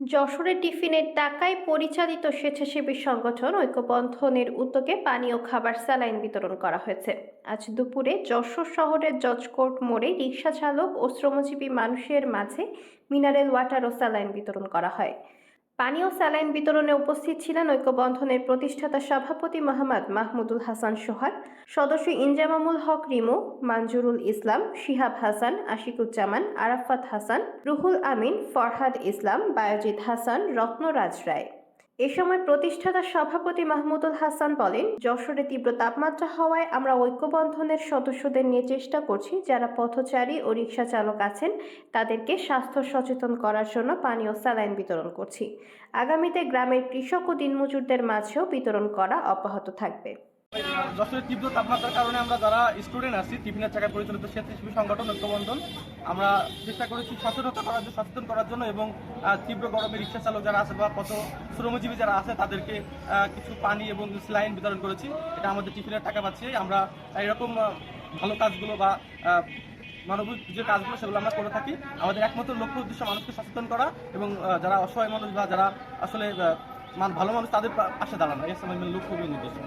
যশোরে টিফিনের টাকায় পরিচালিত স্বেচ্ছাসেবী সংগঠন ঐক্যবন্ধনের উদ্যোগে পানি ও খাবার স্যালাইন বিতরণ করা হয়েছে। আজ দুপুরে যশোর শহরের জজকোর্ট মোড়ে রিক্সা চালক ও শ্রমজীবী মানুষের মাঝে মিনারেল ওয়াটার ও স্যালাইন বিতরণ করা হয়। পানি ও স্যালাইন বিতরণে উপস্থিত ছিলেন ঐক্যবন্ধনের প্রতিষ্ঠাতা সভাপতি মোহাম্মদ মাহমুদুল হাসান সোহাগ, সদস্য ইনজামামুল হক রিমু, মানজুরুল ইসলাম, শিহাব হাসান, আশিকুজ্জামান, আরাফাত হাসান, রুহুল আমিন, ফরহাদ ইসলাম বায়োজিৎ হাসান, রত্নরাজ রায়। এ সময় প্রতিষ্ঠাতা সভাপতি মাহমুদুল হাসান বলেন, যশোরে তীব্র তাপমাত্রা হওয়ায় আমরা ঐক্যবন্ধনের সদস্যদের নিয়ে চেষ্টা করছি। যারা পথচারী ও রিক্সা চালক আছেন, তাদেরকে স্বাস্থ্য সচেতন করার জন্য পানি ও স্যালাইন বিতরণ করছি। আগামীতে গ্রামের কৃষক ও দিনমজুরদের মাঝেও বিতরণ করা অব্যাহত থাকবে। যশোরের তীব্র তাপমাত্রার কারণে আমরা যারা স্টুডেন্ট আছি, টিফিনের চাকায় পরিচালিত স্বেচ্ছাসেবী সংগঠন ঐক্যবন্ধন, আমরা চেষ্টা করেছি সচেতনতা করার জন্য, সচেতন করার জন্য এবং তীব্র গরমে রিক্সা চালক যারা আছে বা কত শ্রমজীবী যারা আছে, তাদেরকে কিছু পানি এবং স্লাইন বিতরণ করেছি। এটা আমাদের টিফিনের টাকা পাচ্ছি। আমরা এরকম ভালো কাজগুলো বা মানবিক যে কাজগুলো সেগুলো আমরা করে থাকি। আমাদের একমাত্র লক্ষ্য উদ্দেশ্য মানুষকে সচেতন করা এবং যারা অসহায় মানুষ বা যারা আসলে ভালো মানুষ তাদের পাশে দাঁড়ানো। এই সময় লক্ষ্য উদ্দেশ্য।